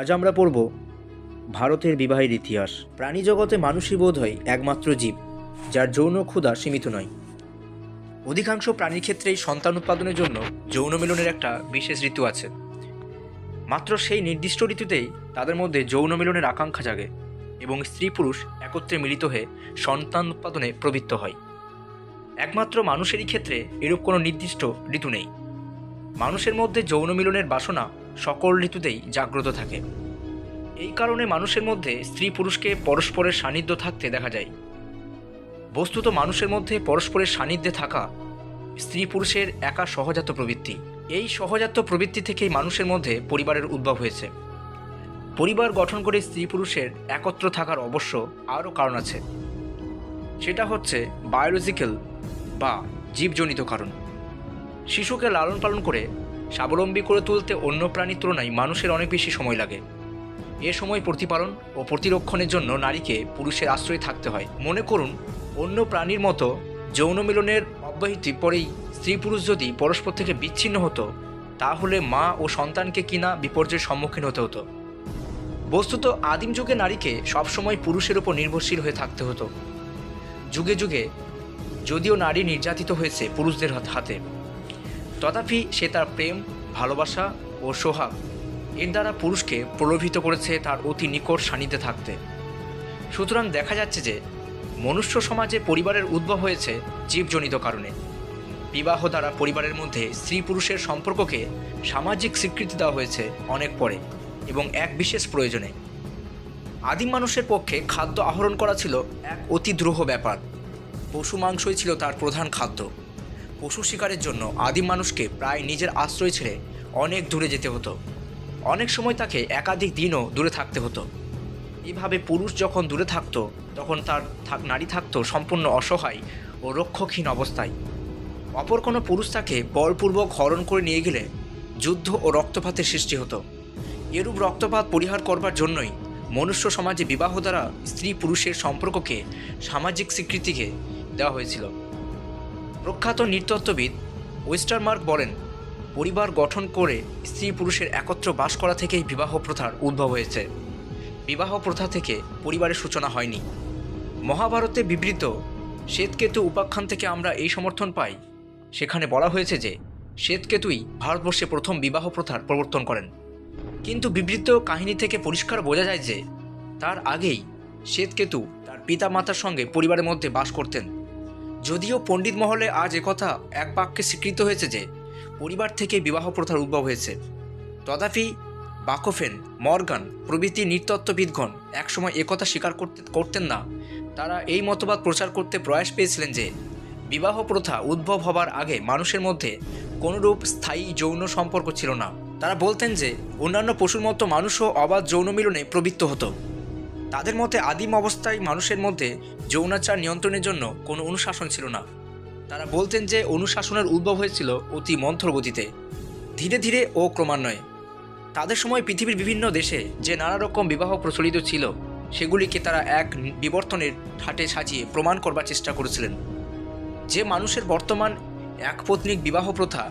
আজ আমরা পড়ব ভারতের বিবাহের ইতিহাস। প্রাণী জগতে মানুষই বোধ হয় একমাত্র জীব, যার যৌন ক্ষুধা সীমিত নয়। অধিকাংশ প্রাণীর ক্ষেত্রেই সন্তান উৎপাদনের জন্য যৌন মিলনের একটা বিশেষ ঋতু আছে। মাত্র সেই নির্দিষ্ট ঋতুতেই তাদের মধ্যে যৌন মিলনের আকাঙ্ক্ষা জাগে এবং স্ত্রী পুরুষ একত্রে মিলিত হয়ে সন্তান উৎপাদনে প্রবৃত্ত হয়। একমাত্র মানুষেরই ক্ষেত্রে এরূপ কোনো নির্দিষ্ট ঋতু নেই। মানুষের মধ্যে যৌন মিলনের বাসনা সকল ঋতুতেই জাগ্রত থাকে। এই কারণে মানুষের মধ্যে স্ত্রী পুরুষকে পরস্পরের সান্নিধ্য থাকতে দেখা যায়। বস্তুত মানুষের মধ্যে পরস্পরের সান্নিধ্যে থাকা স্ত্রী পুরুষের একা সহজাত প্রবৃত্তি। এই সহজাত প্রবৃত্তি থেকেই মানুষের মধ্যে পরিবারের উদ্ভব হয়েছে। পরিবার গঠন করে স্ত্রী পুরুষের একত্র থাকার অবশ্য আরও কারণ আছে। সেটা হচ্ছে বায়োলজিক্যাল বা জীবজনিত কারণ। শিশুকে লালন পালন করে স্বাবলম্বী করে তুলতে অন্য প্রাণীর তুলনায় মানুষের অনেক বেশি সময় লাগে। এ সময় প্রতিপালন ও প্রতিরক্ষণের জন্য নারীকে পুরুষের আশ্রয়ে থাকতে হয়। মনে করুন, অন্য প্রাণীর মতো যৌন মিলনের অব্যাহতি পরেই স্ত্রী পুরুষ যদি পরস্পর থেকে বিচ্ছিন্ন হতো, তাহলে মা ও সন্তানকে কিনা বিপর্যয়ের সম্মুখীন হতে হতো। বস্তুত আদিম যুগে নারীকে সবসময় পুরুষের উপর নির্ভরশীল হয়ে থাকতে হতো। যুগে যুগে যদিও নারী নির্যাতিত হয়েছে পুরুষদের হাতে। তথাপি সে তার প্রেম, ভালোবাসা ও সোহাগ এর দ্বারা পুরুষকে প্রলোভিত করেছে তার অতি নিকট সান্নিধ্যে থাকতে। সুতরাং দেখা যাচ্ছে যে, মনুষ্য সমাজে পরিবারের উদ্ভব হয়েছে জীবজনিত কারণে। বিবাহ দ্বারা পরিবারের মধ্যে স্ত্রী পুরুষের সম্পর্ককে সামাজিক স্বীকৃতি দেওয়া হয়েছে অনেক পরে এবং এক বিশেষ প্রয়োজনে। আদিম মানুষের পক্ষে খাদ্য আহরণ করা ছিল এক অতি দ্রোহ ব্যাপার। পশু মাংসই ছিল তার প্রধান খাদ্য। পশু শিকারের জন্য আদিম মানুষকে প্রায় নিজের আশ্রয় ছেড়ে অনেক দূরে যেতে হতো। অনেক সময় তাকে একাধিক দিনও দূরে থাকতে হতো। এভাবে পুরুষ যখন দূরে থাকতো, তখন তার থাক- নারী থাকতো সম্পূর্ণ অসহায় ও রক্ষকহীন অবস্থায়। অপর কোনো পুরুষ তাকে বলপূর্বক হরণ করে নিয়ে গেলে যুদ্ধ ও রক্তপাতের সৃষ্টি হতো। এরূপ রক্তপাত পরিহার করবার জন্যই মনুষ্য সমাজে বিবাহ দ্বারা স্ত্রী পুরুষের সম্পর্ককে সামাজিক স্বীকৃতিকে দেওয়া হয়েছিল। প্রখ্যাত নৃতত্ত্ববিদ ওয়েস্টারমার্ক বলেন, পরিবার গঠন করে স্ত্রী পুরুষের একত্র বাস করা থেকেই বিবাহ প্রথার উদ্ভব হয়েছে। বিবাহ প্রথা থেকে পরিবারের সূচনা হয়নি। মহাভারতে বিবৃত, শ্বেতকেতু উপাখ্যান থেকে আমরা এই সমর্থন পাই। সেখানে বলা হয়েছে যে, শ্বেতকেতুই ভারতবর্ষে প্রথম বিবাহ প্রথার প্রবর্তন করেন। কিন্তু বিবৃত কাহিনী থেকে পরিষ্কার বোঝা যায় যে, তার আগেই শ্বেতকেতু তার পিতামাতার সঙ্গে পরিবারের মধ্যে বাস করতেন। যদিও পণ্ডিত মহলে আজ একথা এক বাক্যে স্বীকৃত হয়েছে যে, পরিবার থেকে বিবাহ প্রথার উদ্ভব হয়েছে। তথাপি বাকোফেন, মর্গান প্রভৃতি নৃতত্ত্ববিদগণ একসময় একথা স্বীকার করতে, করতেন না। তারা এই মতবাদ প্রচার করতে প্রয়াস পেয়েছিলেন যে, বিবাহ প্রথা উদ্ভব হবার আগে মানুষের মধ্যে কোনরূপ স্থায়ী যৌন সম্পর্ক ছিল না। তারা বলতেন যে, অন্যান্য পশুর মতো মানুষও অবাধ যৌন মিলনে প্রবৃত্ত হতো। তাদের মতে আদিম অবস্থায় মানুষের মধ্যে যৌনাচার নিয়ন্ত্রণের জন্য কোনো অনুশাসন ছিল না। তারা বলতেন যে অনুশাসনের উদ্ভব হয়েছিল অতি মন্থর গতিতে ধীরে ধীরে ও ক্রমান্বয়ে। তাদের সময় পৃথিবীর বিভিন্ন দেশে যে নানা রকম বিবাহ প্রচলিত ছিল, সেগুলিকে তারা এক বিবর্তনের ঠাটে সাজিয়ে প্রমাণ করবার চেষ্টা করেছিলেন। যে মানুষের বর্তমান একপত্নিক বিবাহ প্রথা,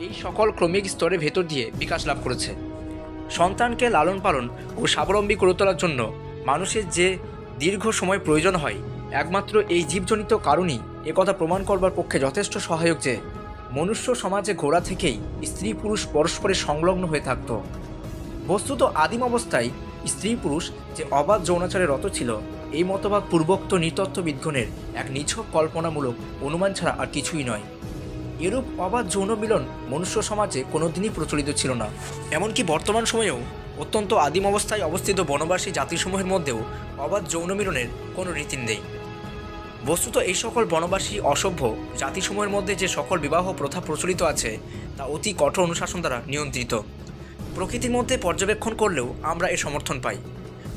এই সকল ক্রমিক স্তরের ভেতর দিয়ে বিকাশ লাভ করেছে। সন্তানকে লালন পালন ও স্বাবলম্বী করে তোলার জন্য মানুষের যে দীর্ঘ সময় প্রয়োজন হয়। একমাত্র এই জীবজনিত কারণই একথা প্রমাণ করবার পক্ষে যথেষ্ট সহায়ক যে, মনুষ্য সমাজে ঘোড়া থেকেই স্ত্রী পুরুষ পরস্পরের সংলগ্ন হয়ে থাকত। বস্তুত আদিম অবস্থায় স্ত্রী পুরুষ যে অবাধ যৌনাচারে রত ছিল, এই মতবাদ পূর্বোক্ত নৃতত্ত্ববিদগণের এক নিছক কল্পনামূলক অনুমান ছাড়া আর কিছুই নয়। এরূপ অবাধ যৌন মিলন মনুষ্য সমাজে কোনোদিনই প্রচলিত ছিল না। এমনকি বর্তমান সময়েও অত্যন্ত আদিম অবস্থায় অবস্থিত বনবাসী জাতিসমূহের মধ্যেও অবাধ যৌন মিলনের কোনো রীতি নেই। বস্তুত এই সকল বনবাসী অসভ্য জাতিসমূহের মধ্যে যে সকল বিবাহ প্রথা প্রচলিত আছে, তা অতি কঠোর অনুশাসন দ্বারা নিয়ন্ত্রিত। প্রকৃতির মধ্যে পর্যবেক্ষণ করলেও আমরা এর সমর্থন পাই।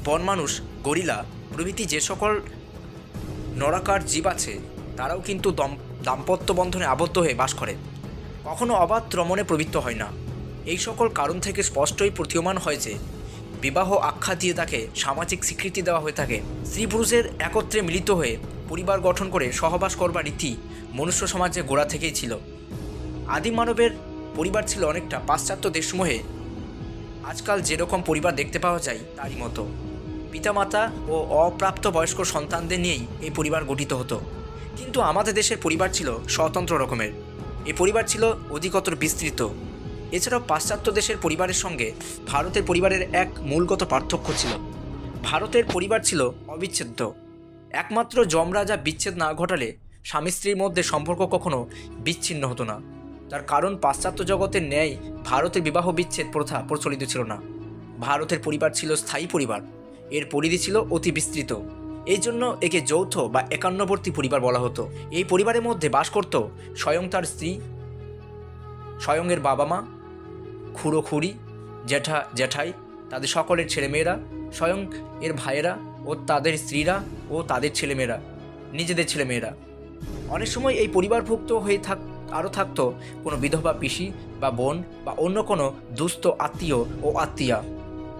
বন মানুষ, গরিলা, প্রভৃতি যে সকল নরাকার জীব আছে, তারাও কিন্তু দম দাম্পত্য বন্ধনে আবদ্ধ হয়ে বাস করে। কখনো অবাধ রমণে প্রবৃত্ত হয় না। এই সকল কারণ থেকে স্পষ্টই প্রতীয়মান হয় যে, বিবাহ আখ্যা দিয়ে তাকে সামাজিক স্বীকৃতি দেওয়া হয়ে থাকে। স্ত্রী পুরুষের একত্রে মিলিত হয়ে পরিবার গঠন করে সহবাস করবার রীতি মনুষ্য সমাজে গোড়া থেকেই ছিল। আদিম মানবের পরিবার ছিল অনেকটা পাশ্চাত্য দেশসমূহে। আজকাল যেরকম পরিবার দেখতে পাওয়া যায়, তারই মতো। পিতামাতা ও অপ্রাপ্ত বয়স্ক সন্তানদের নিয়েই এই পরিবার গঠিত হতো। কিন্তু আমাদের দেশের পরিবার ছিল স্বতন্ত্র রকমের। এই পরিবার ছিল অধিকতর বিস্তৃত। এছাড়াও পাশ্চাত্য দেশের পরিবারের সঙ্গে ভারতের পরিবারের এক মূলগত পার্থক্য ছিল। ভারতের পরিবার ছিল অবিচ্ছেদ্য। একমাত্র যমরাজা বিচ্ছেদ না ঘটালে স্বামী স্ত্রীর মধ্যে সম্পর্ক কখনো বিচ্ছিন্ন হতো না। তার কারণ পাশ্চাত্য জগতের ন্যায় ভারতের বিবাহ বিচ্ছেদ প্রথা প্রচলিত ছিল না। ভারতের পরিবার ছিল স্থায়ী পরিবার। এর পরিধি ছিল অতি বিস্তৃত। এই জন্য একে যৌথ বা একান্নবর্তী পরিবার বলা হতো। এই পরিবারের মধ্যে বাস করত স্বয়ং তার স্ত্রী, স্বয়ংয়ের বাবা মা খুড়ো খুড়ি জ্যাঠা জ্যাঠাই, তাদের সকলের ছেলেমেয়েরা, স্বয়ং এর ভাইয়েরা ও তাদের স্ত্রীরা ও তাদের ছেলেমেয়েরা, নিজেদের ছেলেমেয়েরা। অনেক সময় এই পরিবারভুক্ত হয়ে থাক, আরও থাকতো কোনো বিধবা পিসি বা বোন বা অন্য কোনো দুস্থ আত্মীয় ও আত্মীয়া।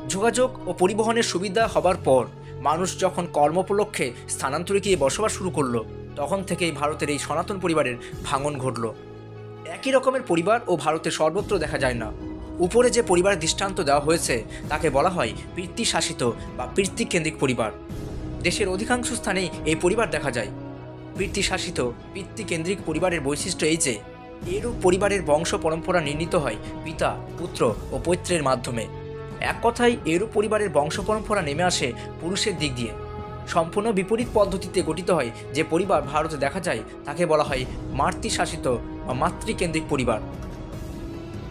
যোগাযোগ ও পরিবহনের সুবিধা হবার পর মানুষ যখন কর্মোপলক্ষে স্থানান্তরে গিয়ে বসবাস শুরু করল, তখন থেকেই ভারতের এই সনাতন পরিবারের ভাঙন ঘটল। একই রকমের পরিবার ও ভারতে সর্বত্র দেখা যায় না। উপরে যে পরিবারের দৃষ্টান্ত দেওয়া হয়েছে, তাকে বলা হয় পিতৃ শাসিত বা পিতৃকেন্দ্রিক পরিবার। দেশের অধিকাংশ স্থানেই এই পরিবার দেখা যায়। পিতৃ শাসিত পিতৃকেন্দ্রিক পরিবারের বৈশিষ্ট্য এই যে, এরূপ পরিবারের বংশ পরম্পরা নির্ণীত হয় পিতা, পুত্র ও পৈত্রের মাধ্যমে। এক কথায়, এরূপ পরিবারের বংশ পরম্পরা নেমে আসে পুরুষের দিক দিয়ে। সম্পূর্ণ বিপরীত পদ্ধতিতে গঠিত হয় যে পরিবার ভারতে দেখা যায়, তাকে বলা হয় মাতৃশাসিত বা মাতৃকেন্দ্রিক পরিবার।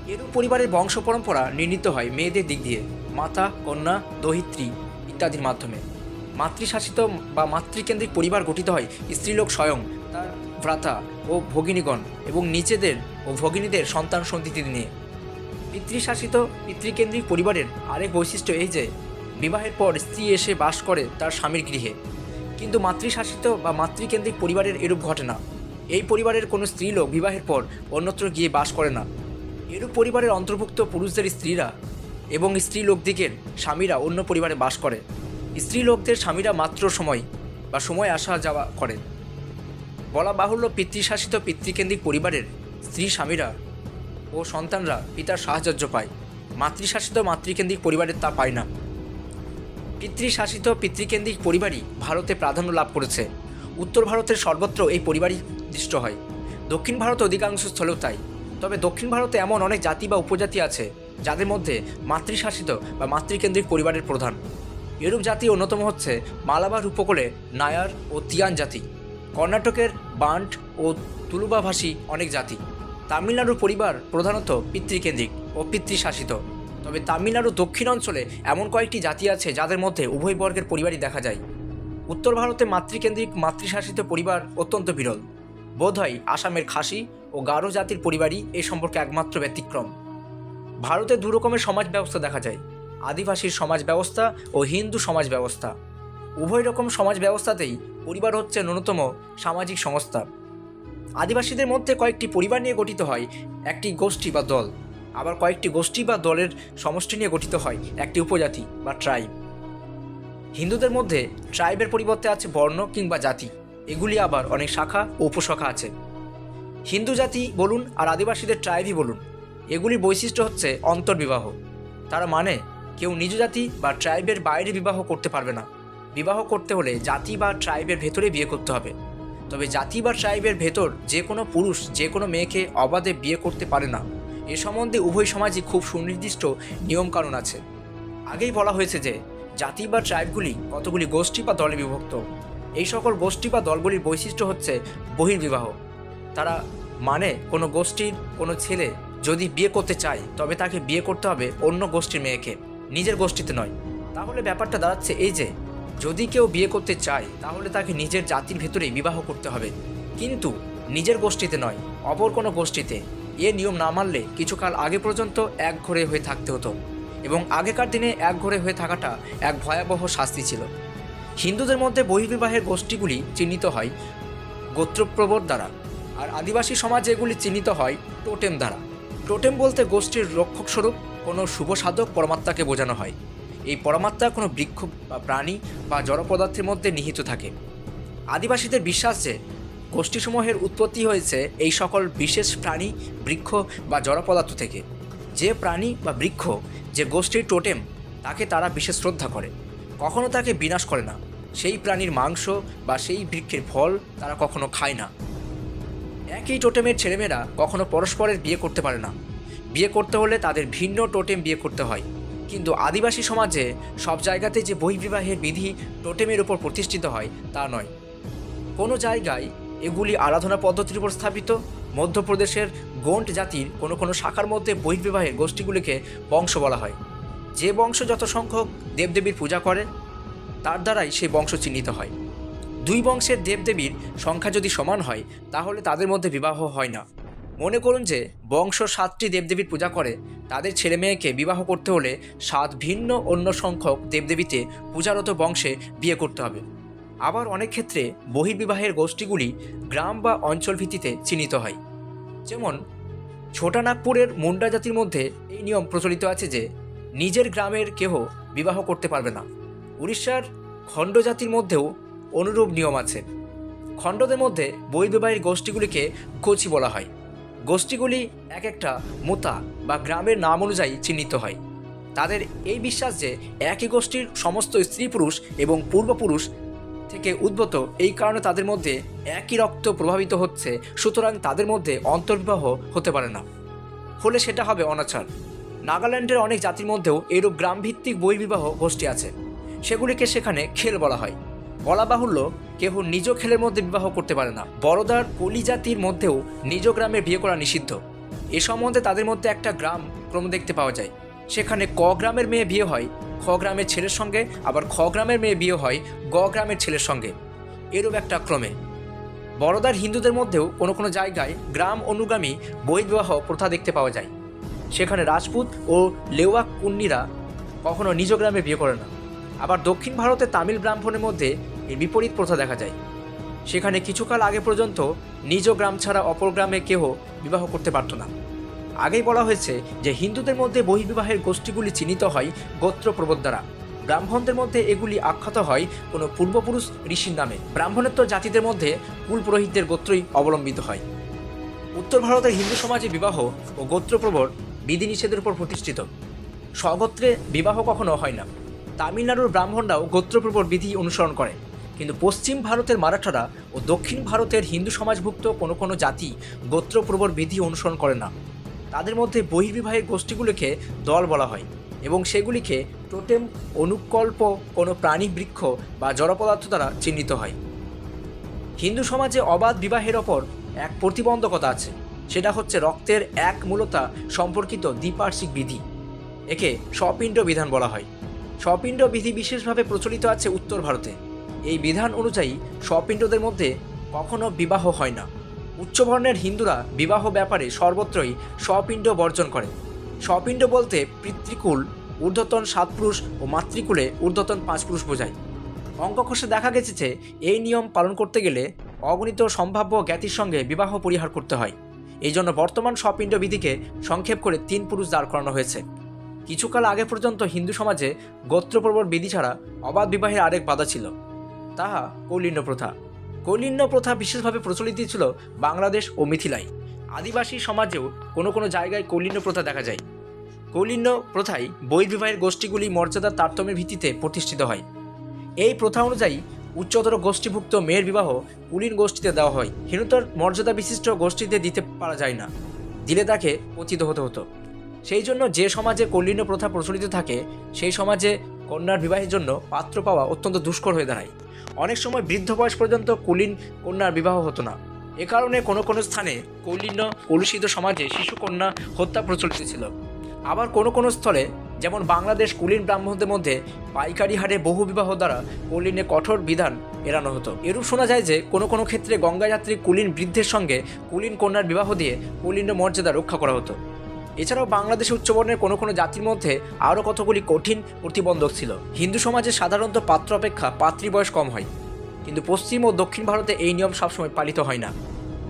এরূপ পরিবারের বংশ পরম্পরা নির্ণীত হয় মেয়েদের দিক দিয়ে, মাতা, কন্যা, দহিত্রী ইত্যাদির মাধ্যমে। মাতৃশাসিত বা মাতৃকেন্দ্রিক পরিবার গঠিত হয় স্ত্রীলোক স্বয়ং, তার ভ্রাতা ও ভগিনীগণ এবং নিজেদের ও ভগিনীদের সন্তান সন্ততি নিয়ে। পিতৃশাসিত, পিতৃকেন্দ্রিক পরিবারের আরেক বৈশিষ্ট্য এই যে, বিবাহের পর স্ত্রী এসে বাস করে তার স্বামীর গৃহে। কিন্তু মাতৃশাসিত বা মাতৃকেন্দ্রিক পরিবারের এরূপ ঘটে না। এই পরিবারের কোনো স্ত্রীলোক বিবাহের পর অন্যত্র গিয়ে বাস করে না। এরূপ পরিবারের অন্তর্ভুক্ত পুরুষদের স্ত্রীরা এবং স্ত্রী লোকদিগের স্বামীরা অন্য পরিবারে বাস করে। স্ত্রী লোকদের স্বামীরা মাত্র সময় বা সময় আসা যাওয়া করেন। বলা বাহুল্য পিতৃশাসিত পিতৃকেন্দ্রিক পরিবারের স্ত্রী স্বামীরা ও সন্তানরা পিতার সাহায্য পায়। মাতৃশাসিত মাতৃকেন্দ্রিক পরিবারের তা পায় না। পিতৃশাসিত পিতৃকেন্দ্রিক পরিবারই ভারতে প্রাধান্য লাভ করেছে। উত্তর ভারতের সর্বত্র এই পরিবারই দৃষ্ট হয়। দক্ষিণ ভারত অধিকাংশ স্থলেও তাই তবে দক্ষিণ ভারতে এমন অনেক জাতি বা উপজাতি আছে যাদের মধ্যে মাতৃশাসিত বা মাতৃকেন্দ্রিক পরিবারের প্রধান। এরূপ জাতি অন্যতম হচ্ছে মালাবার উপকূলে নায়ার ও তিয়ান জাতি। কর্ণাটকের বান্ট ও তুলুবাভাষী অনেক জাতি। তামিলনাড়ুর পরিবার প্রধানত পিতৃকেন্দ্রিক ও পিতৃশাসিত। তবে তামিলনাড়ু দক্ষিণ অঞ্চলে এমন কয়েকটি জাতি আছে যাদের মধ্যে উভয় বর্গের পরিবারই দেখা যায়। উত্তর ভারতে মাতৃকেন্দ্রিক, মাতৃশাসিত পরিবার অত্যন্ত বিরল। বোধহয় আসামের খাসি ও গারো জাতির পরিবারই এ সম্পর্কে একমাত্র ব্যতিক্রম। ভারতে দু রকমের সমাজ ব্যবস্থা দেখা যায়। আদিবাসীর সমাজ ব্যবস্থা ও হিন্দু সমাজ ব্যবস্থা উভয় রকম সমাজ ব্যবস্থাতেই পরিবার হচ্ছে ন্যূনতম সামাজিক সংস্থা। আদিবাসীদের মধ্যে কয়েকটি পরিবার নিয়ে গঠিত হয়, একটি গোষ্ঠী বা দল। আবার কয়েকটি গোষ্ঠী বা দলের সমষ্টি নিয়ে গঠিত হয়, একটি উপজাতি বা ট্রাইব। হিন্দুদের মধ্যে ট্রাইবের পরিবর্তে আছে বর্ণ কিংবা জাতি। এগুলি আবার অনেক শাখা ও উপশাখা আছে। হিন্দু জাতি বলুন আর আদিবাসীদের ট্রাইবই বলুন, এগুলির বৈশিষ্ট্য হচ্ছে অন্তর্বিবাহ। তারা মানে কেউ নিজ জাতি বা ট্রাইবের বাইরে বিবাহ করতে পারবে না। বিবাহ করতে হলে জাতি বা ট্রাইবের ভেতরে বিয়ে করতে হবে। তবে জাতি বা ট্রাইবের ভেতর যে কোনো পুরুষ, যে কোনো মেয়েকে অবাধে বিয়ে করতে পারে না। এ সম্বন্ধে উভয় সমাজে খুব সুনির্দিষ্ট নিয়মকানুন আছে। আগেই বলা হয়েছে যে জাতি বা ট্রাইবগুলি কতগুলি গোষ্ঠী বা দলে বিভক্ত। এই সকল গোষ্ঠী বা দলগুলির বৈশিষ্ট্য হচ্ছে বহির্বিবাহ। তারা মানে কোনো গোষ্ঠীর কোনো ছেলে যদি বিয়ে করতে চায়, তবে তাকে বিয়ে করতে হবে অন্য গোষ্ঠীর মেয়েকে, নিজের গোষ্ঠীতে নয়। তাহলে ব্যাপারটা দাঁড়াচ্ছে এই যে, যদি কেউ বিয়ে করতে চায়, তাহলে তাকে নিজের জাতির ভেতরেই বিবাহ করতে হবে। কিন্তু নিজের গোষ্ঠীতে নয়, অপর কোনো গোষ্ঠীতে। এ নিয়ম না মানলে কিছুকাল আগে পর্যন্ত এক ঘরে হয়ে থাকতে হতো। এবং আগেকার দিনে এক ঘরে হয়ে থাকাটা এক ভয়াবহ শাস্তি ছিল। হিন্দুদের মধ্যে বহির্বিবাহের গোষ্ঠীগুলি চিহ্নিত হয় গোত্রপ্রবর দ্বারা, আর আদিবাসী সমাজে এগুলি চিহ্নিত হয় টোটেম দ্বারা। টোটেম বলতে গোষ্ঠীর রক্ষক স্বরূপ, কোনো শুভ সাধক পরমাত্মাকে বোঝানো হয়। এই পরমাত্মা কোনো বৃক্ষ বা প্রাণী বা জড় পদার্থের মধ্যে নিহিত থাকে। আদিবাসীদের বিশ্বাস যে গোষ্ঠীসমূহের উৎপত্তি হয়েছে এই সকল বিশেষ প্রাণী, বৃক্ষ বা জড় পদার্থ থেকে। যে প্রাণী বা বৃক্ষ, যে গোষ্ঠীর টোটেম, তাকে তারা বিশেষ শ্রদ্ধা করে। কখনো তাকে বিনাশ করে না। সেই প্রাণীর মাংস বা সেই বৃক্ষের ফল তারা কখনো খায় না। একই টোটেমের ছেলেমেয়েরা কখনো পরস্পরের বিয়ে করতে পারে না। বিয়ে করতে হলে তাদের ভিন্ন টোটেম বিয়ে করতে হয়। কিন্তু আদিবাসী সমাজে সব জায়গাতে যে বহির্বিবাহের বিধি টোটেমের উপর প্রতিষ্ঠিত হয়, তা নয়। কোনো জায়গায় এগুলি আরাধনা পদ্ধতির উপর স্থাপিত। মধ্যপ্রদেশের গোন্ড জাতির কোনো কোনো শাখার মধ্যে বহির্বিবাহের গোষ্ঠীগুলিকে বংশ বলা হয়। যে বংশ যত সংখ্যক দেবদেবীর পূজা করে, তার দ্বারাই সেই বংশ চিহ্নিত হয়। দুই বংশের দেবদেবীর সংখ্যা যদি সমান হয়, তাহলে তাদের মধ্যে বিবাহ হয় না। মনে করুন যে বংশ সাতটি দেবদেবীর পূজা করে, তাদের ছেলে মেয়েকে বিবাহ করতে হলে সাত ভিন্ন অন্য সংখ্যক দেবদেবীতে পূজারত বংশে বিয়ে করতে হবে। আবার অনেক ক্ষেত্রে বহির্বিবাহের গোষ্ঠীগুলি গ্রাম বা অঞ্চল ভিত্তিতে চিহ্নিত হয়। যেমন ছোটানাগপুরের মুন্ডা জাতির মধ্যে এই নিয়ম প্রচলিত আছে যে নিজের গ্রামের কেহ বিবাহ করতে পারবে না। উড়িষ্যার খণ্ড জাতির মধ্যেও অনুরূপ নিয়ম আছে। খণ্ডদের মধ্যে বহির্বিবাহের গোষ্ঠীগুলিকে কোচি বলা হয়। গোষ্ঠীগুলি এক একটা মোতা বা গ্রামের নাম অনুযায়ী চিহ্নিত হয়। তাদের এই বিশ্বাস যে একই গোষ্ঠীর সমস্ত স্ত্রী পুরুষ এবং পূর্বপুরুষ থেকে উদ্ভূত এই কারণে তাদের মধ্যে একই রক্ত প্রভাবিত হচ্ছে, সুতরাং তাদের মধ্যে অন্তর্বিবাহ হতে পারে না। হলে সেটা হবে অনাচার। নাগাল্যান্ডের অনেক জাতির মধ্যেও এরূপ গ্রামভিত্তিক বহির্বিবাহ গোষ্ঠী আছে। সেগুলিকে সেখানে খেল বলা হয়। বলা বাহুল্য, কেহ নিজ খেলের মধ্যে বিবাহ করতে পারে না। বড়দার কলি জাতির মধ্যেও নিজ গ্রামে বিয়ে করা নিষিদ্ধ। এ সম্বন্ধে তাদের মধ্যে একটা গ্রাম ক্রম দেখতে পাওয়া যায়। সেখানে ক গ্রামের মেয়ে বিয়ে হয়, খ গ্রামের ছেলের সঙ্গে, আবার খ গ্রামের মেয়ে বিয়ে হয়, গ গ্রামের ছেলের সঙ্গে। এরূপ একটা ক্রমে। বড়দার হিন্দুদের মধ্যেও কোনো কোনো জায়গায় গ্রাম অনুগামী বহির্বিবাহ প্রথা দেখতে পাওয়া যায়। সেখানে রাজপুত ও লেওয়া কুন্নিরা কখনো নিজ গ্রামে বিয়ে করে না। আবার দক্ষিণ ভারতে তামিল ব্রাহ্মণের মধ্যে এর বিপরীত প্রথা দেখা যায়। সেখানে কিছুকাল আগে পর্যন্ত নিজ গ্রাম ছাড়া অপর গ্রামে কেহ বিবাহ করতে পারত না। আগেই বলা হয়েছে যে হিন্দুদের মধ্যে বহির্বিবাহের গোষ্ঠীগুলি চিহ্নিত হয় গোত্র প্রবোধ দ্বারা ব্রাহ্মণদের মধ্যে এগুলি আখ্যাত হয় কোনো পূর্বপুরুষ ঋষির নামে। ব্রাহ্মণেত্ব জাতিদের মধ্যে কুল পুরোহিতদের গোত্রই অবলম্বিত হয়। উত্তর ভারতের হিন্দু সমাজে বিবাহ ও গোত্রপ্রবর বিধিনিষেধের উপর প্রতিষ্ঠিত। স্বগোত্রে বিবাহ কখনো হয় না। তামিলনাড়ুর ব্রাহ্মণরাও গোত্রপ্রবর বিধি অনুসরণ করে। কিন্তু পশ্চিম ভারতের মারাঠারা ও দক্ষিণ ভারতের হিন্দু সমাজভুক্ত কোনো কোনো জাতি গোত্রপ্রবর বিধি অনুসরণ করে না। তাদের মধ্যে বহির্বিবাহের গোষ্ঠীগুলিকে দল বলা হয় এবং সেগুলিকে টোটেম, অনুকল্প, কোনো প্রাণী বৃক্ষ বা জড়পদার্থ দ্বারা চিহ্নিত হয়। হিন্দু সমাজে অবাধ বিবাহের ওপর এক প্রতিবন্ধকতা আছে। সেটা হচ্ছে রক্তের এক মূলতা সম্পর্কিত দ্বিপার্শ্বিক বিধি। একে স্বপিণ্ড বিধান বলা হয়। স্বপিণ্ড বিধি বিশেষভাবে প্রচলিত আছে উত্তর ভারতে। এই বিধান অনুযায়ী স্বপিণ্ডদের মধ্যে কখনো বিবাহ হয় না। উচ্চবর্ণের হিন্দুরা বিবাহ ব্যাপারে সর্বত্রই স্বপিণ্ড বর্জন করে। স্বপিণ্ড বলতে পিতৃকুল, ঊর্ধ্বতন সাত পুরুষ ও মাতৃকুলে ঊর্ধ্বতন পাঁচ পুরুষ বোঝায়। অঙ্ক কষে দেখা গেছে যে এই নিয়ম পালন করতে গেলে অগণিত সম্ভাব্য জ্ঞাতির সঙ্গে বিবাহ পরিহার করতে হয়। এই জন্য বর্তমান স্বপিণ্ড বিধিকে সংক্ষেপ করে তিন পুরুষ দাঁড় করানো হয়েছে। কিছুকাল আগে পর্যন্ত হিন্দু সমাজে গোত্রপ্রবর বিধি ছাড়া অবাধ বিবাহের আরেক বাধা ছিল। তাহা কৌলিন্য প্রথা। কৌলিন্য প্রথা বিশেষভাবে প্রচলিত ছিল বাংলাদেশ ও মিথিলায়। আদিবাসী সমাজেও কোনো কোনো জায়গায় কৌলিন্য প্রথা দেখা যায়। কৌলিন্য প্রথায় বহির্বিবাহের গোষ্ঠীগুলি মর্যাদার তারতম্যের ভিত্তিতে প্রতিষ্ঠিত হয়। এই প্রথা অনুযায়ী উচ্চতর গোষ্ঠীভুক্ত মেয়ের বিবাহ কুলীন গোষ্ঠীতে দেওয়া হয়। হীনতর মর্যাদা বিশিষ্ট গোষ্ঠীতে দিতে পারা যায় না। দিলে তাকে পতিত হতে হতো। সেই জন্য যে সমাজে কল্যাণ প্রথা প্রচলিত থাকে, সেই সমাজে কন্যার বিবাহের জন্য পাত্র পাওয়া অত্যন্ত দুষ্কর হয়ে দাঁড়ায়। অনেক সময় বৃদ্ধ বয়স পর্যন্ত কুলীন কন্যার বিবাহ হতো না। এ কারণে কোনো কোনো স্থানে কৌলিন্য কলুষিত সমাজে শিশু কন্যা হত্যা প্রচলিত ছিল। আবার কোনো কোনো স্থলে যেমন বাংলাদেশ কুলীন ব্রাহ্মণদের মধ্যে পাইকারি হারে বহু বিবাহ দ্বারা কৌলিনে কঠোর বিধান এড়ানো হতো। এরূপ শোনা যায় যে, কোনো কোনো ক্ষেত্রে গঙ্গাযাত্রী কুলীন বৃদ্ধের সঙ্গে কুলীন কন্যার বিবাহ দিয়ে কুলীন মর্যাদা রক্ষা করা হতো। এছাড়াও বাংলাদেশে উচ্চবর্ণের কোনো কোনো জাতির মধ্যে আরও কতগুলি কঠিন প্রতিবন্ধক ছিল। হিন্দু সমাজে সাধারণত পাত্র অপেক্ষা পাত্রী বয়স কম হয়। কিন্তু পশ্চিম ও দক্ষিণ ভারতে এই নিয়ম সবসময় পালিত হয় না।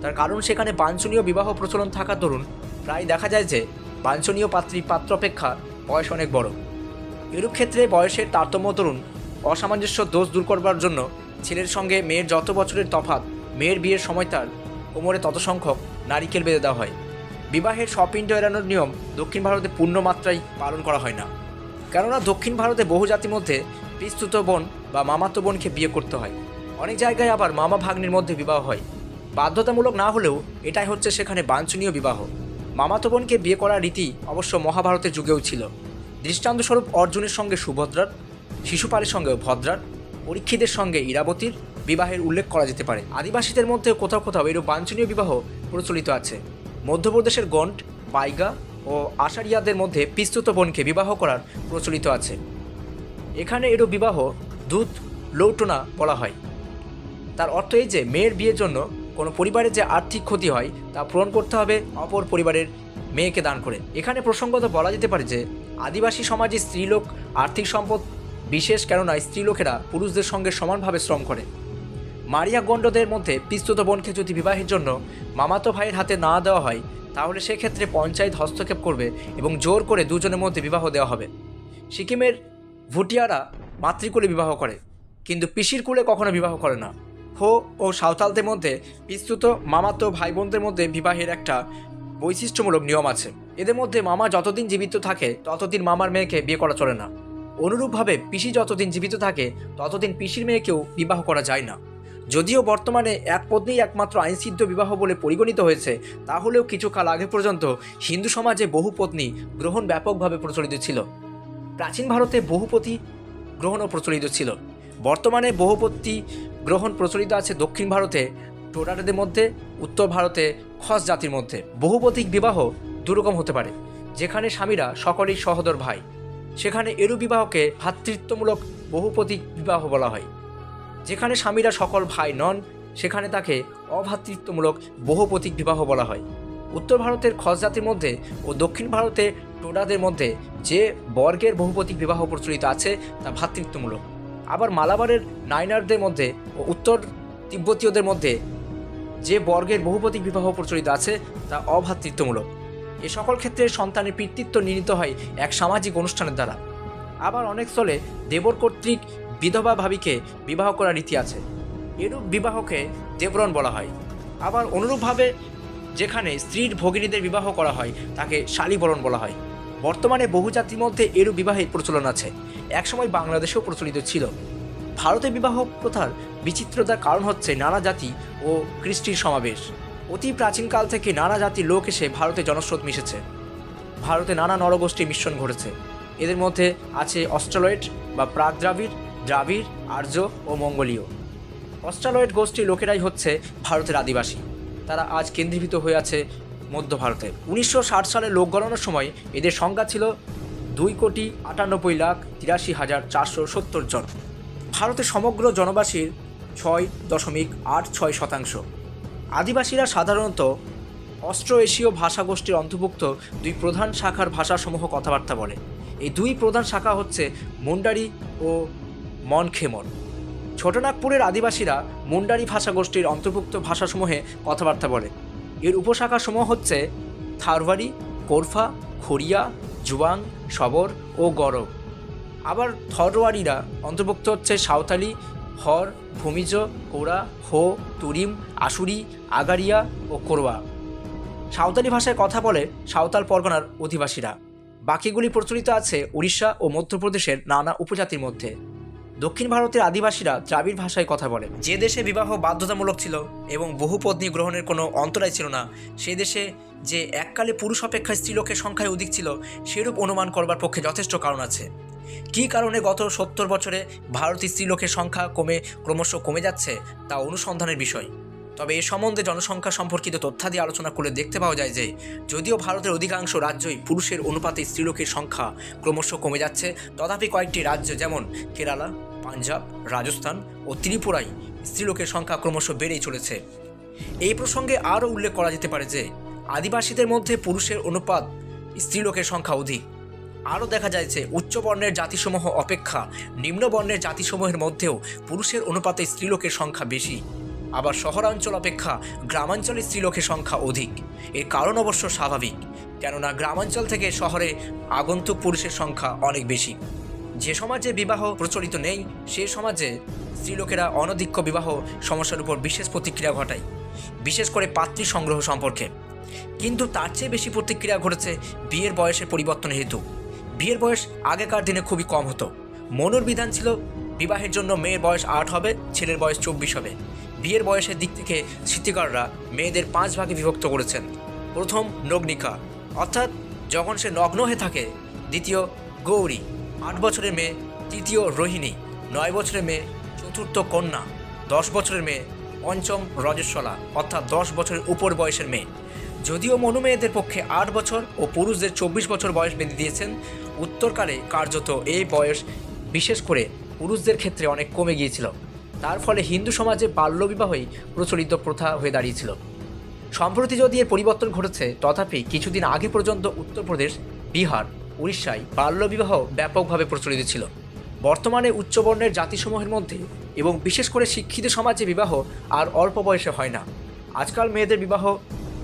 তার কারণ সেখানে বাঞ্ছনীয় বিবাহ প্রচলন থাকার দরুন প্রায় দেখা যায় যে, বাঞ্ছনীয় পাত্রী পাত্র অপেক্ষা বয়স অনেক বড়। এরূপ ক্ষেত্রে বয়সের তারতম্য তরুণ অসামঞ্জস্য দোষ দূর করবার জন্য ছেলের সঙ্গে মেয়ের যত বছরের তফাৎ, মেয়ের বিয়ের সময় তার কোমরে তত সংখ্যক নারিকেল বেঁধে দেওয়া হয়। বিবাহের স্বপিণ্ড এড়ানোর নিয়ম দক্ষিণ ভারতে পূর্ণ মাত্রায় পালন করা হয় না। কেননা দক্ষিণ ভারতে বহু জাতির মধ্যে পিস্তুত বোন বা মামাতো বোনকে বিয়ে করতে হয়। অনেক জায়গায় আবার মামা ভাগ্নির মধ্যে বিবাহ হয়। বাধ্যতামূলক না হলেও এটাই হচ্ছে সেখানে বাঞ্ছনীয় বিবাহ। মামাতো বোনকে বিয়ে করার রীতি অবশ্য মহাভারতের যুগেও ছিল। দৃষ্টান্তস্বরূপ অর্জুনের সঙ্গে সুভদ্রার, শিশুপালের সঙ্গে ভদ্রার, পরীক্ষিতের সঙ্গে ইরাবতীর বিবাহের উল্লেখ করা যেতে পারে। আদিবাসীদের মধ্যে কোথাও কোথাও এরূপ বাঞ্ছনীয় বিবাহ প্রচলিত আছে। মধ্যপ্রদেশের গন্ট, বাইগা ও আষাঢ়িয়াদের মধ্যে পিস্তুত বোনকে বিবাহ করার প্রচলিত আছে। এখানে এরূপ বিবাহ দুধ লৌটনা বলা হয়। তার অর্থ এই যে, মেয়ের বিয়ের জন্য কোনো পরিবারের যে আর্থিক ক্ষতি হয়, তা পূরণ করতে হবে অপর পরিবারের মেয়েকে দান করে। এখানে প্রসঙ্গত বলা যেতে পারে যে, আদিবাসী সমাজে স্ত্রীলোক আর্থিক সম্পদ বিশেষ কেননা স্ত্রীলোকেরা পুরুষদের সঙ্গে সমানভাবে শ্রম করে। মারিয়া গণ্ডদের মধ্যে পিস্তুত বোনকে যদি বিবাহের জন্য মামাতো ভাইয়ের হাতে না দেওয়া হয়, তাহলে সেক্ষেত্রে পঞ্চায়েত হস্তক্ষেপ করবে এবং জোর করে দুজনের মধ্যে বিবাহ দেওয়া হবে। সিকিমের ভুটিয়ারা মাতৃকুলে বিবাহ করে, কিন্তু পিসির কুলে কখনো বিবাহ করে না। হো ও সাঁওতালদের মধ্যে বিস্তৃত মামাতো ভাই বোনদের মধ্যে বিবাহের একটা বৈশিষ্ট্যমূলক নিয়ম আছে। এদের মধ্যে মামা যতদিন জীবিত থাকে, ততদিন মামার মেয়েকে বিয়ে করা চলে না। অনুরূপভাবে পিসি যতদিন জীবিত থাকে, ততদিন পিসির মেয়েকেও বিবাহ করা যায় না। যদিও বর্তমানে এক পত্নী একমাত্র আইনসিদ্ধ বিবাহ বলে পরিগণিত হয়েছে, তাহলেও কিছুকাল আগে পর্যন্ত হিন্দু সমাজে বহু পত্নী গ্রহণ ব্যাপকভাবে প্রচলিত ছিল। প্রাচীন ভারতে বহুপতি গ্রহণও প্রচলিত ছিল। বর্তমানে বহুপতি গ্রহণ প্রচলিত আছে দক্ষিণ ভারতে টোটারদের মধ্যে, উত্তর ভারতে, খস জাতির মধ্যে। বহুপতিক বিবাহ দুরকম হতে পারে, যেখানে স্বামীরা সকলেই সহদর ভাই। সেখানে এরু বিবাহকে ভ্রাতৃত্বমূলক বহুপতিক বিবাহ বলা হয়। যেখানে স্বামীরা সকল ভাই নন, সেখানে তাকে অভাতৃত্বমূলক বহুপতিক বিবাহ বলা হয়। উত্তর ভারতের খস জাতির মধ্যে ও দক্ষিণ ভারতে টোডাদের মধ্যে যে বর্গের বহুপতিক বিবাহ প্রচলিত আছে, তা ভ্রাতৃত্বমূলক আবার মালাবারের নাইনারদের মধ্যে ও উত্তর তিব্বতীয়দের মধ্যে যে বর্গের বহুপতিক বিবাহ প্রচলিত আছে, তা অভাতৃত্বমূলক। এ সকল ক্ষেত্রে সন্তানের পিতৃত্ব নির্ণীত হয় এক সামাজিক অনুষ্ঠানের দ্বারা। আবার অনেক স্থলে দেবর কর্তৃক বিধবা ভাবিকে বিবাহ করার রীতি আছে। এরূপ বিবাহকে দেবরণ বলা হয়। আবার অনুরূপভাবে যেখানে স্ত্রীর ভগিনীদের বিবাহ করা হয়, তাকে শালীবরণ বলা হয়। বর্তমানে বহু জাতির মধ্যে এরূপ বিবাহের প্রচলন আছে। একসময় বাংলাদেশেও প্রচলিত ছিল। ভারতে বিবাহ প্রথার বিচিত্রতার কারণ হচ্ছে নানা জাতি ও কৃষ্টির সমাবেশ। অতি প্রাচীনকাল থেকে নানা জাতির লোক এসে ভারতে জনস্রোত মিশেছে। ভারতে নানা নরগোষ্ঠীর মিশ্রণ ঘটেছে। এদের মধ্যে আছে অস্ট্রালয়েড বা প্রাক দ্রাবিড় দ্রাবিড়, আর্য ও মঙ্গোলীয়। অস্ট্রালয়েড গোষ্ঠীর লোকেরাই হচ্ছে ভারতের আদিবাসী। তারা আজ কেন্দ্রীভূত হয়ে আছে মধ্য ভারতে। উনিশশো ষাট সালে লোক গণনার সময় এদের সংখ্যা ছিল দুই কোটি আটানব্বই লাখ তিরাশি হাজার চারশো সত্তর জন। ভারতের সমগ্র জনবাসীর ছয় দশমিক আট ছয় শতাংশ। আদিবাসীরা সাধারণত অস্ট্রো এশীয় ভাষাগোষ্ঠীর অন্তর্ভুক্ত দুই প্রধান শাখার ভাষাসমূহ কথাবার্তা বলে। এই দুই প্রধান শাখা হচ্ছে মুন্ডারি ও মনখেমন ছোটনাগপুরের আদিবাসীরা মুন্ডারি ভাষাগোষ্ঠীর অন্তর্ভুক্ত ভাষাসমূহে কথাবার্তা বলে। এর উপশাখাসমূহ হচ্ছে থারওয়ারি কোরফা খড়িয়া জুয়াং, সবর ও গরব। আবার থরওয়ারিরা অন্তর্ভুক্ত হচ্ছে সাঁওতালি, হর, ভূমিজ, কোরা, হো, তুরিম, আশুরি, আগারিয়া ও কোরওয়া। সাঁওতালি ভাষায় কথা বলে সাঁওতাল পরগনার অধিবাসীরা। বাকিগুলি প্রচলিত আছে উড়িষ্যা ও মধ্যপ্রদেশের নানা উপজাতির মধ্যে। দক্ষিণ ভারতের আদিবাসীরা দ্রাবিড় ভাষায় কথা বলে। যে দেশে বিবাহ বাধ্যতামূলক ছিল এবং বহু পত্নী গ্রহণের কোনো অন্তরায় ছিল না, সে দেশে যে এককালে পুরুষ অপেক্ষায় স্ত্রীলোকের সংখ্যায় অধিক ছিল, সেরূপ অনুমান করবার পক্ষে যথেষ্ট কারণ আছে। কি কারণে গত সত্তর বছরে ভারতীয় স্ত্রীলোকের সংখ্যা কমে ক্রমশ কমে যাচ্ছে, তা অনুসন্ধানের বিষয়। তবে এ সম্বন্ধে জনসংখ্যা সম্পর্কিত তথ্যাদি আলোচনা করলে দেখতে পাওয়া যায় যে, যদিও ভারতের অধিকাংশ রাজ্যই পুরুষের অনুপাতে স্ত্রীলোকের সংখ্যা ক্রমশ কমে যাচ্ছে, তথাপি কয়েকটি রাজ্য যেমন কেরালা, পাঞ্জাব, রাজস্থান ও ত্রিপুরায় স্ত্রীলোকের সংখ্যা ক্রমশ বেড়েই চলেছে। এই প্রসঙ্গে আরও উল্লেখ করা যেতে পারে যে, আদিবাসীদের মধ্যে পুরুষের অনুপাত স্ত্রীলোকের সংখ্যা অধিক। আরও দেখা যায় যে, উচ্চ বর্ণের জাতিসমূহ অপেক্ষা নিম্ন বর্ণের জাতিসমূহের মধ্যেও পুরুষের অনুপাতে স্ত্রীলোকের সংখ্যা বেশি। আবার শহরাঞ্চল অপেক্ষা গ্রামাঞ্চলে স্ত্রীলোকের সংখ্যা অধিক। এর কারণ অবশ্য স্বাভাবিক, কেননা গ্রামাঞ্চল থেকে শহরে আগন্তুক পুরুষের সংখ্যা অনেক বেশি। যে সমাজে বিবাহ প্রচলিত নেই, সে সমাজে স্ত্রীলোকেরা অনধিক্য বিবাহ সমস্যার উপর বিশেষ প্রতিক্রিয়া ঘটায়, বিশেষ করে পাত্রী সংগ্রহ সম্পর্কে। কিন্তু তার চেয়ে বেশি প্রতিক্রিয়া ঘটেছে বিয়ের বয়সের পরিবর্তন হেতু। বিয়ের বয়স আগেকার দিনে খুবই কম হতো। মনুর বিধান ছিল বিবাহের জন্য মেয়ের বয়স আট হবে, ছেলের বয়স চব্বিশ হবে। বিয়ের বয়সের দিক থেকে স্মৃতিকাররা মেয়েদের পাঁচ ভাগে বিভক্ত করেছেন। প্রথম নগ্নিকা, অর্থাৎ যখন সে নগ্ন হয়ে থাকে, দ্বিতীয় গৌরী, আট বছরের মেয়ে, তৃতীয় রোহিণী, নয় বছরের মেয়ে, চতুর্থ কন্যা, দশ বছরের মেয়ে, পঞ্চম রজস্বলা, অর্থাৎ দশ বছরের উপর বয়সের মেয়ে। যদিও মনু মেয়েদের পক্ষে আট বছর ও পুরুষদের চব্বিশ বছর বয়স বেঁধে দিয়েছেন, উত্তরকালে কার্যত এই বয়স বিশেষ করে পুরুষদের ক্ষেত্রে অনেক কমে গিয়েছিল। তার ফলে হিন্দু সমাজে বাল্যবিবাহই প্রচলিত প্রথা হয়ে দাঁড়িয়েছিল। সম্প্রতি যদি এর পরিবর্তন ঘটেছে, তথাপি কিছুদিন আগে পর্যন্ত উত্তরপ্রদেশ, বিহার, উড়িষ্যায় বাল্যবিবাহ ব্যাপকভাবে প্রচলিত ছিল। বর্তমানে উচ্চবর্ণের জাতিসমূহের মধ্যে এবং বিশেষ করে শিক্ষিত সমাজে বিবাহ আর অল্প বয়সে হয় না। আজকাল মেয়েদের বিবাহ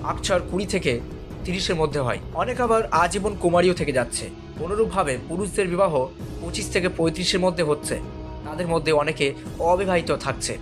আকছার কুড়ি থেকে তিরিশের মধ্যে হয়। অনেক আবার আজীবন কুমারীও থেকে যাচ্ছে। অনুরূপভাবে পুরুষদের বিবাহ পঁচিশ থেকে পঁয়ত্রিশের মধ্যে হচ্ছে। তাদের মধ্যে অনেকে অবিবাহিত থাকছে।